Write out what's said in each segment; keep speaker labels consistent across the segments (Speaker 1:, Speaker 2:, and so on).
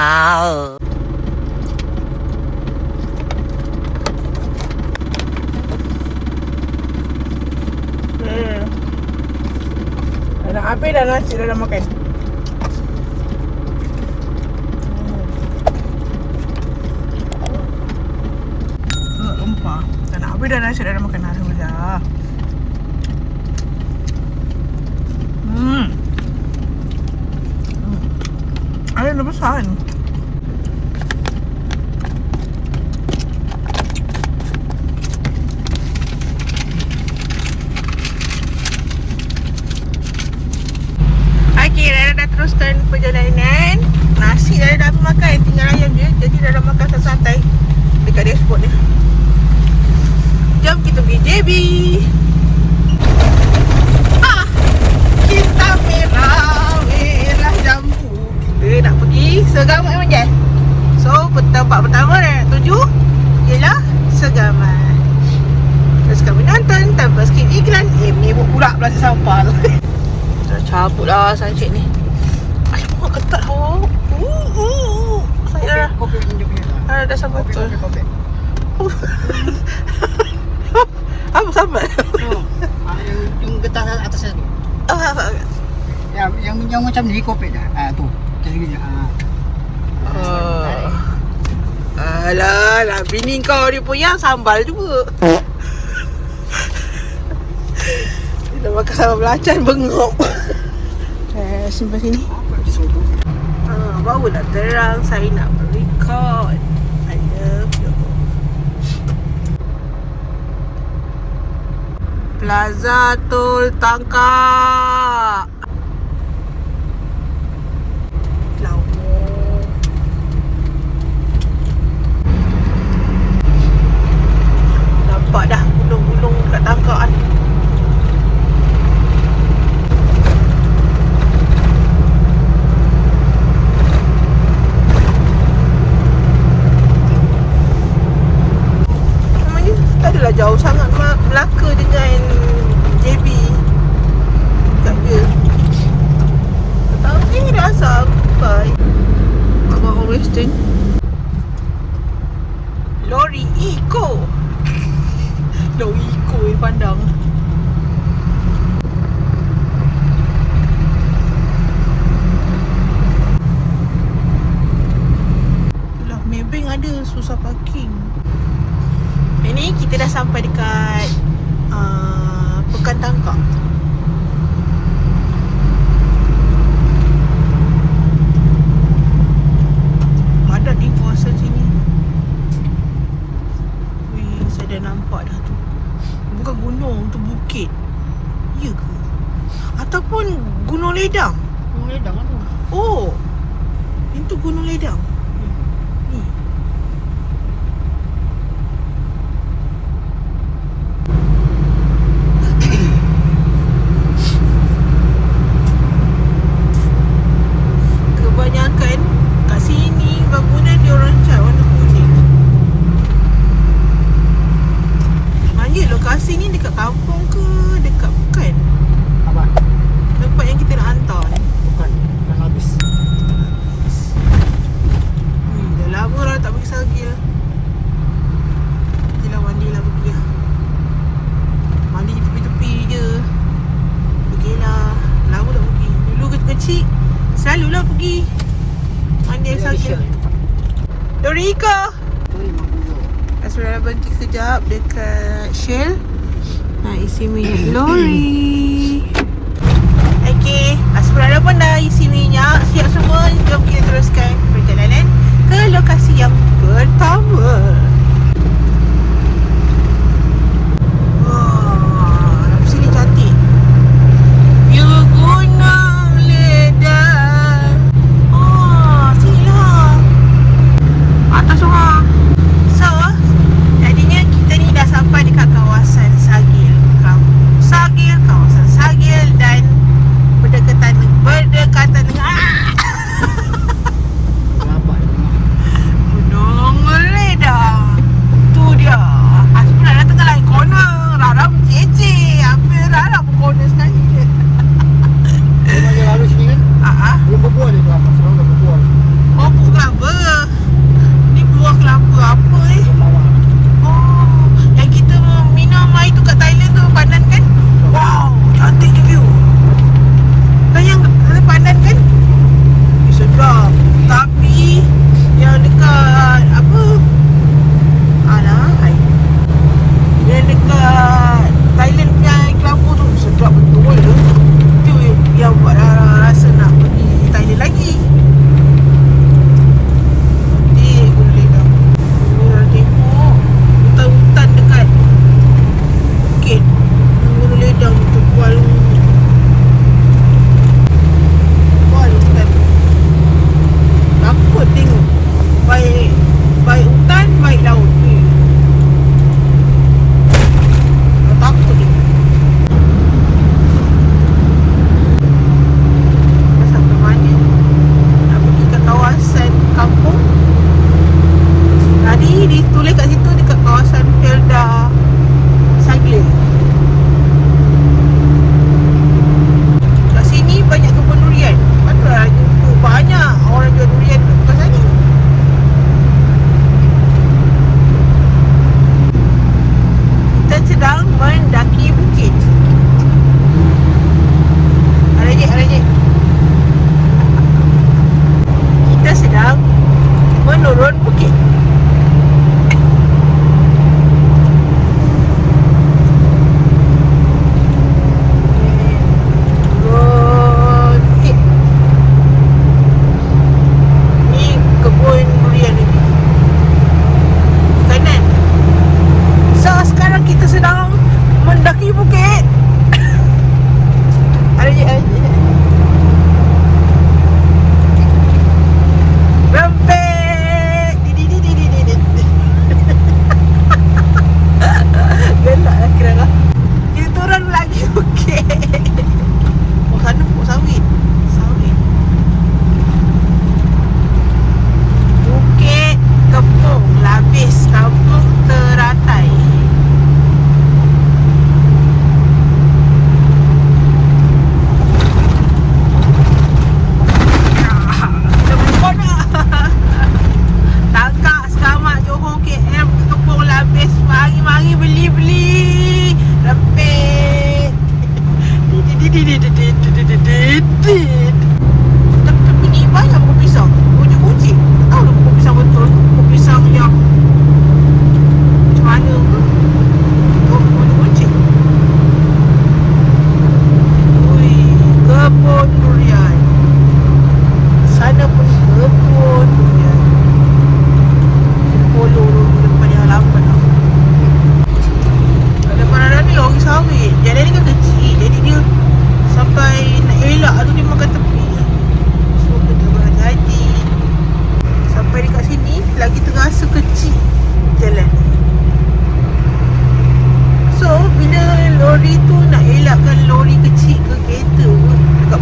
Speaker 1: Hmm. Dah nak habis dah nasi dah dah makan. Hmm. Dah nak habis dah nasi dah dah makan. Alhamdulillah. Hmm. Hmm. Ayam besar kan? Okey, Rara dah teruskan perjalanan Nasi dah dah makan Tinggal ayam je Jadi dah dah makan santai Dekat dashboard ni Jom kita pergi JB Ah, Kita merah Merah jambu. Kita nak pergi Segamat Manjai So, tempat pertama yang nak tuju Ialah Segamat. Terus kami nonton Tanpa skip iklan. Eh, mebuk pula Plastik sampah tu Dah cabut lah sunset ni. Alamak ketat hawa uh, uh, uh. Saya dah
Speaker 2: Kopi minum punya lah.
Speaker 1: Dah dah sampai betul.
Speaker 2: kopi, kopi.
Speaker 1: Apa sampai?
Speaker 2: Oh, ah, yang, yang getah atas tu.
Speaker 1: Apa apa
Speaker 2: Yang, macam ni kopi dah. Ah, tu. Macam ni. Ah.
Speaker 1: Oh. Alah, lah bini kau ni pun yang sambal juga. Dia dah makan sambal belacan bengok. Eh, simpan sini. Ah, baru dah terang saya nak record. I love you. Plaza Tol Tangkak. Nampak dah gunung-gunung kat tangkak kan. Pandang. Itulah Maybank ada susah parking. Ini kita dah sampai dekat uh, Pekan Tangkak Padat di kawasan sini. Saya dah nampak dah tu Bukan gunung, tu bukit Ya ke? Ataupun Gunung Ledang
Speaker 2: Oh, ledang tu.
Speaker 1: Oh Itu Gunung Ledang Ni Kebanyakan kat sini bangunan dia orang cat warna kuning. Manja lokasi ni dekat kampung ke dekat bukan?
Speaker 2: Apa?
Speaker 1: Tempat yang kita nak hantar ni.
Speaker 2: Bukan. Bukan habis.
Speaker 1: Hmm, dah lama dah tak pergi Sargil. Yelah mandi lah pergi lah. Mandi di tepi-tepi je. Pergilah. Lama dah pergi. Dulu kecil-kecil selalulah pergi. Sargil. Dorika.
Speaker 2: Tu 50.
Speaker 1: Asrara berhenti sekejap dekat Shell. Nak isi minyak lori. Okey, Asrara pun dah isi minyak. Siap semua. Jom kita teruskan perjalanan ke lokasi yang pertama.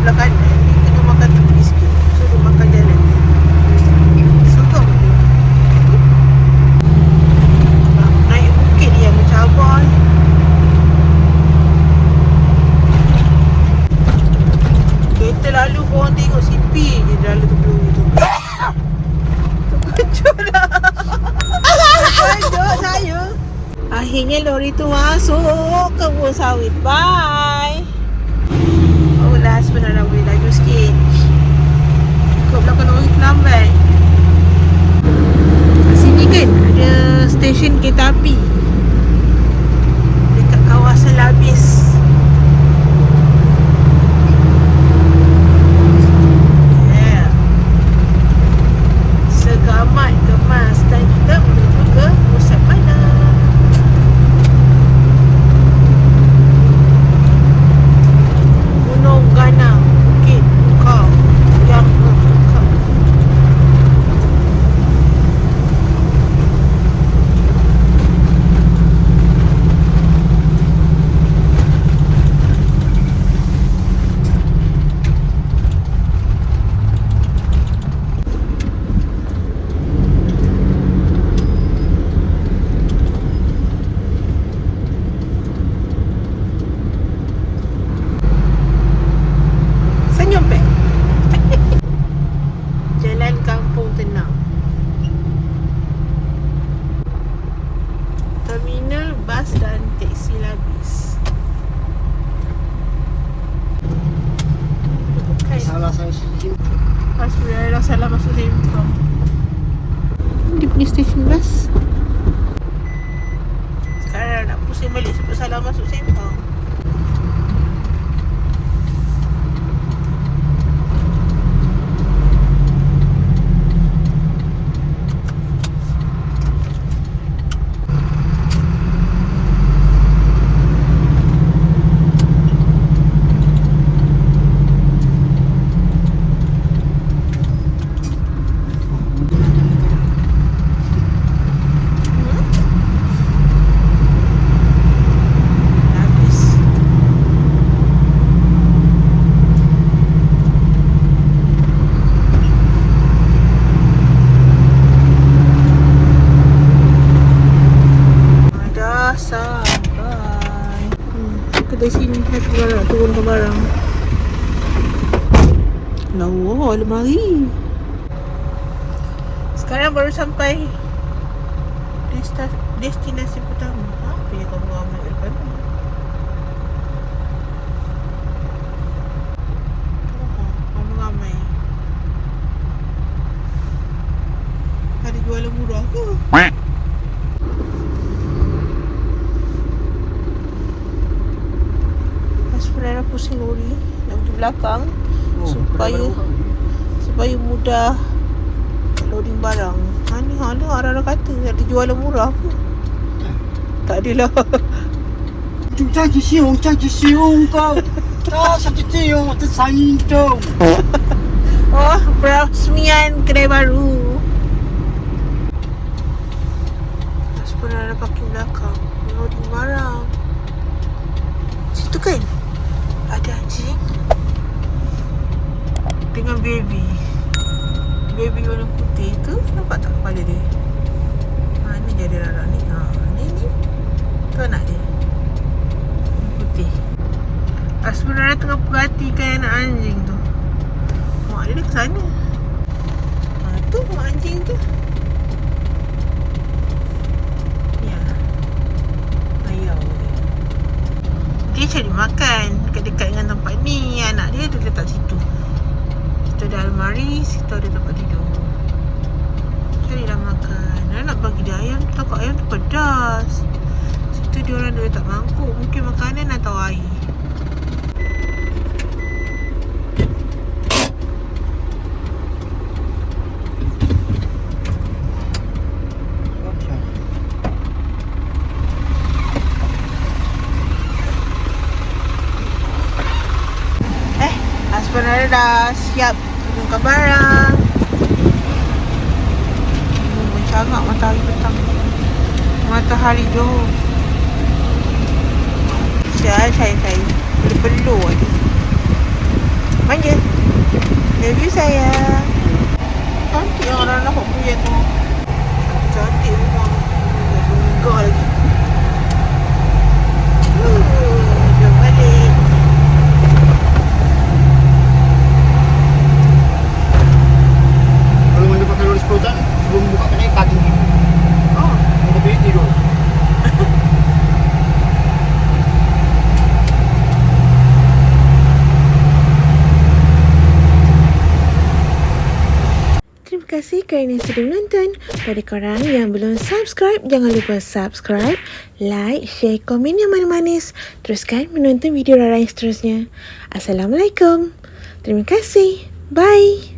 Speaker 1: Belah kanan Dia kena makan tepi sikit So dia makan jalan ni dia Naik bukit ni yang mencabar ni Kereta lalu korang tengok CP je dalam tu. Tu lah. Saya. Akhirnya lori tu masuk ke kebun sawit. Bye Oh last pun dah boleh laju sikit Ikut belakang lori tu lambat Kat sini kan ada stesen kereta api Dekat kawasan Labis Yeah. Segamat kemas dan kita menuju ke pusat mana Gunung Ganang Bukit Bukau Yang Bukau Senyum pek Jalan kampung tenang Terminal bas dan teksi labis Bukan
Speaker 2: Salah saya sini.
Speaker 1: Astagfirullah salah masuk Sembang Dia punya stesen bas Sekarang nak pusing balik sebab salah masuk Sembang Habis Dah sampai Kedai sini Nak ke barang Turun ke barang. Lawa lemari Sekarang baru sampai Destinasi pertama. Apa yang kamu ambil Ada jualan murah ke? belakang oh, supaya supaya mudah loading barang. Ha ni ha tu orang kata ada jualan murah pun. Tak adalah.
Speaker 2: Jom cari siung, cari siung kau. Tak satu siung, tu sayang tu.
Speaker 1: Oh, peresmian kedai baru. Sebenarnya pakai belakang loading barang. Situ kan? Ada anjing. Dengan baby. Baby warna putih tu. Nampak tak kepala dia? Ha, ni dia ada anak ni. Ha, ni ni. Tu anak dia. Putih. Asmara tengah perhatikan anak anjing tu. Mak dia ke sana. Ha, tu mak anjing tu. Ya. Dia. Dia cari makan dekat-dekat dengan tempat ni. Anak dia tu letak situ. Situ ada almari Situ ada tempat tidur. Carilah makan. Nak bagi dia ayam Takut ayam tu pedas. Situ dia orang duit tak mangkuk. Mungkin makanan atau air. ka barang. Bumunsa nga, matagi patang. Matahari do. Siya, say, say. Bulu-bulu aja. Manja. Love you, sayang. Cantik yang orang nak buat punya tu. Cantik rumah. Gak lagi.
Speaker 2: Mana pakai lori sepuluh sebelum buka kedai pagi ni.
Speaker 1: Oh,
Speaker 2: pergi tidur.
Speaker 1: Terima kasih kerana sudah menonton. Pada korang yang belum subscribe, jangan lupa subscribe, like, share, komen yang manis-manis. Teruskan menonton video Rara yang seterusnya. Assalamualaikum. Terima kasih. Bye.